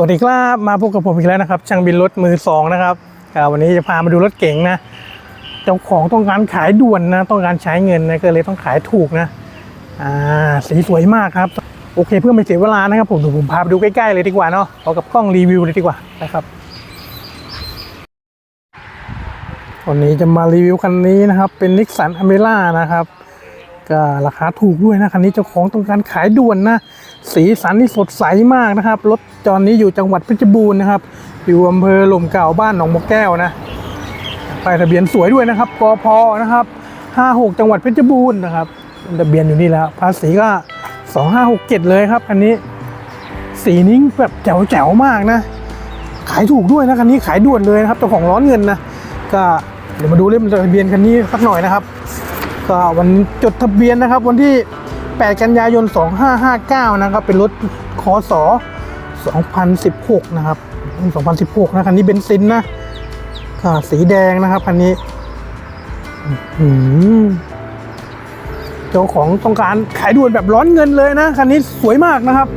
วัสดีครับมาพบกับผมอีกแล้วนะครับช่างบินรถมือสองนะครับวันนี้จะพามาดูรถเก๋งนะเจ้าของต้องการขายด่วนนะต้องการใช้เงินนะก็เลยต้องขายถูกนะอ่าสีสวยมากครับ โอเคเพื่อไม่เสียเวลานะครับผมเดี๋ยวผมพาไปดูใกล้ๆเลยดีกว่าเนาะเอากับกล้องรีวิวเลยดีกว่านะครับวันนี้จะมารีวิวคันนี้นะครับเป็นนิสสันอเมร่านะครับก็ราคาถูกด้วยนะคันนี้เจ้าของต้องการขายด่วนนะ สีสันนี่สดใสมากนะครับรถจอนนี้อยู่จังหวัดเพชรบูรณ์นะครับ อยู่อำเภอหล่มเก่าบ้านหนองมะแก้วนะป้ายทะเบียนสวยด้วยนะครับกพนะครับ56 จังหวัดเพชรบูรณ์นะครับทะเบียนอยู่นี่แล้ว ภาษีก็ 2567 เลยครับ อันนี้สีนี้แบบแจ๋วๆมากนะ ขายถูกด้วยนะคันนี้ขายด่วนเลยนะครับเจ้าของร้อนเงินนะก็เดี๋ยวมาดูเล่มทะเบียนคันนี้สักหน่อยนะครับ ก็วันจดทะเบียนนะครับวันที่ 8 กันยายน 2559 นะครับ เป็นรถคศ2016 นะครับ 2016 นะคันนี้เบนซินนะก็สีแดงนะครับคันนี้หือเจ้าของต้องการขายด่วนแบบร้อนเงินเลยนะคันนี้สวยมากนะครับ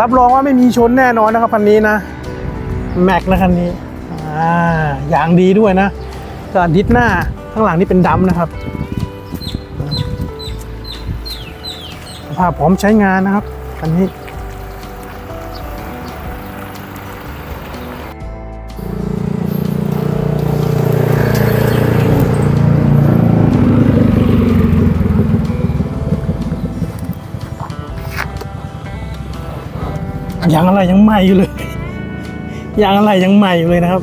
รับรองว่าไม่มีชนแน่นอนนะครับคันนี้นะแม็กนะคันนี้อ่าอย่างดีด้วยนะก็ดิสหน้าข้างหลังนี่เป็นดำนะครับ ภาพพร้อมใช้งานนะครับคันนี้ยางอะไรยังใหม่อยู่เลยยางอะไรยังใหม่อยู่เลยนะครับ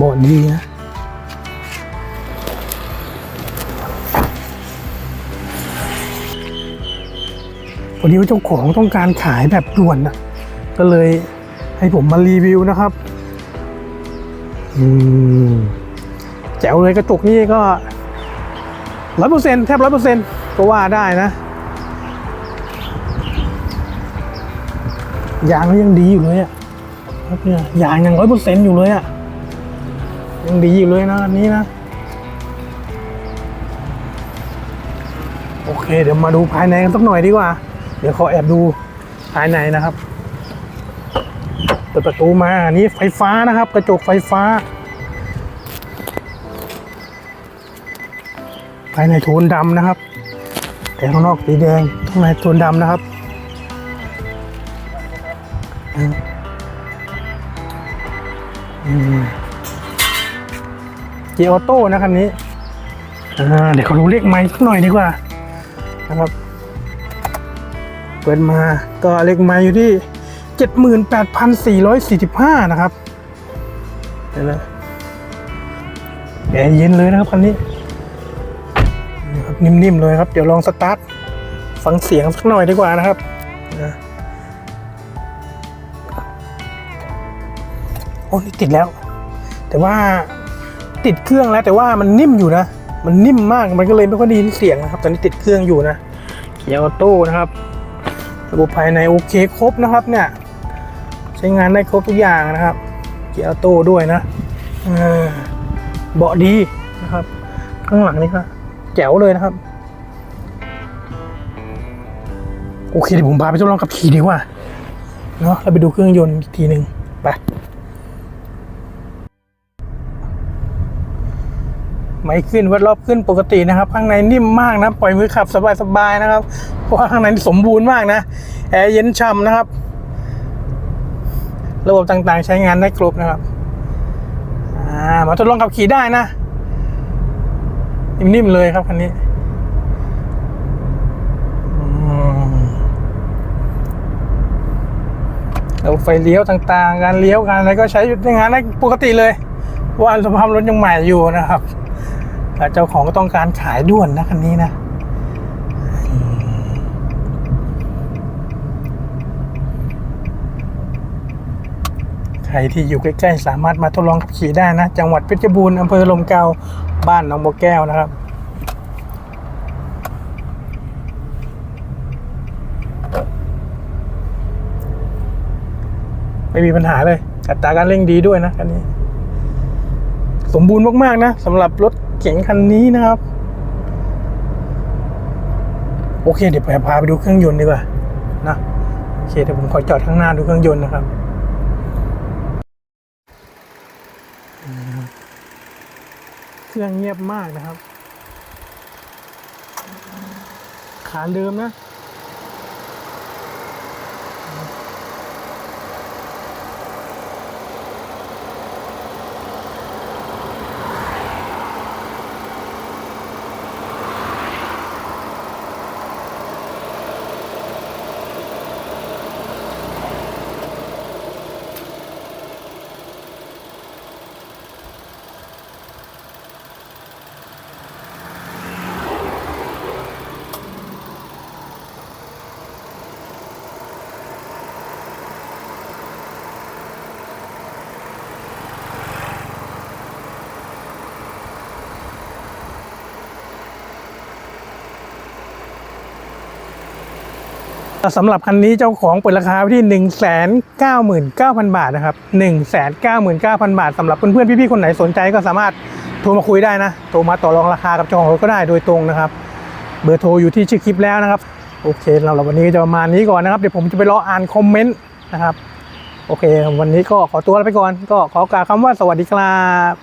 บอดดีนะพอดีว่าเจ้าของต้องการขายแบบด่วนนะก็เลยให้ผมมารีวิวนะครับ อืมแจ๋วเลยกระจกนี่ก็ร้อยเปอร์เซ็นต์แทบร้อยเปอร์เซ็นต์ก็ว่าได้นะยางก็ยังดีอยู่เลยอะครับเนี่ยยางยังร้อยเปอร์เซ็นต์อยู่เลยอะ ยังดีอยู่เลยนะอันนี้นะ โอเค เดี๋ยวมาดูภายในกันสักหน่อยดีกว่า เดี๋ยวขอแอบดูภายในนะครับเปิดประตูมาอันนี้ไฟฟ้านะครับ กระจกไฟฟ้า ภายในโทนดำนะครับ แต่ข้างนอกสีแดงข้างในโทนดำนะครับอืมอืม เกียร์ออโต้นะคันนี้เดี๋ยวเขาดูเลขไม้สักหน่อยดีกว่านะครับเปิดมาก็เลขไม้อยู่ที่ 78,445 นะครับเดี๋ยวนะแอร์เย็นเลยนะครับคันนี้นี่ครับนิ่มๆเลยครับ เดี๋ยวลองสตาร์ทฟังเสียงสักหน่อยดีกว่านะครับนะโอ้นี่ติดแล้ว แต่ว่า ติดเครื่องแล้วแต่ว่ามันนิ่มอยู่นะ มันนิ่มมากมันก็เลยไม่ค่อยได้ยินเสียงนะครับ ตอนนี้ติดเครื่องอยู่นะเกียร์ออโต้นะครับระบบภายในโอเคครบนะครับเนี่ย ใช้งานได้ครบทุกอย่างนะครับ เกียร์ออโต้ด้วยนะอ่าเบาะดีนะครับ ข้างหลังนี่ก็แจ๋วเลยนะครับ โอเคเดี๋ยวผมพาไปทดลองขับขี่ดีกว่าเนาะเราไปดูเครื่องยนต์อีกทีหนึ่งไป ไม่ขึ้นวัดรอบขึ้นปกตินะครับ ข้างในนิ่มมากนะปล่อยมือขับสบายๆนะครับ เพราะว่าข้างในสมบูรณ์มากนะแอร์เย็นช่ำนะครับ ระบบต่างๆใช้งานได้ครบนะครับมาทดลองขับขี่ได้นะ นิ่มๆเลยครับคันนี้ระบบไฟเลี้ยวต่างๆ การเลี้ยวการอะไรก็ใช้ใช้งานได้ปกติเลยเพราะว่าสภาพรถยังใหม่อยู่นะครับ เจ้าของก็ต้องการขายด่วนนะคันนี้นะใครที่อยู่ใกล้ๆสามารถมาทดลองขับขี่ได้นะ จังหวัดเพชรบูรณ์อำเภอลมเกาบ้านหนองบัวแก้วนะครับ ไม่มีปัญหาเลยอัตราการเร่งดีด้วยนะคันนี้ สมบูรณ์มาก ๆ นะสำหรับรถ เก๋งคันนี้นะครับ โอเค เดี๋ยวผมพาไปดูเครื่องยนต์ดีกว่านะโอเคเดี๋ยวผมขอจอดข้างหน้าดูเครื่องยนต์นะครับนี่นะครับเครื่องเงียบมากนะครับ ขาเดิมนะ สำหรับคันนี้เจ้าของเปิดราคาไว้ที่ 1 9 9 9 0 0 บาทนะครับ 1 9 9 9 0 0 บาทสำหรับเพื่อนๆพี่ๆคนไหนสนใจก็สามารถโทรมาคุยได้นะโทรมาต่อรองราคากับเจ้าของรถก็ได้โดยตรงนะครับ เบอร์โทรอยู่ที่ชื่อคลิปแล้วนะครับ โอเคเราวันนี้จะประมาณนี้ก่อนนะครับ เดี๋ยวผมจะไปรออ่านคอมเมนต์นะครับ โอเค วันนี้ก็ขอตัวลาไปก่อน ก็ขอกล่าวคำว่าสวัสดีครับ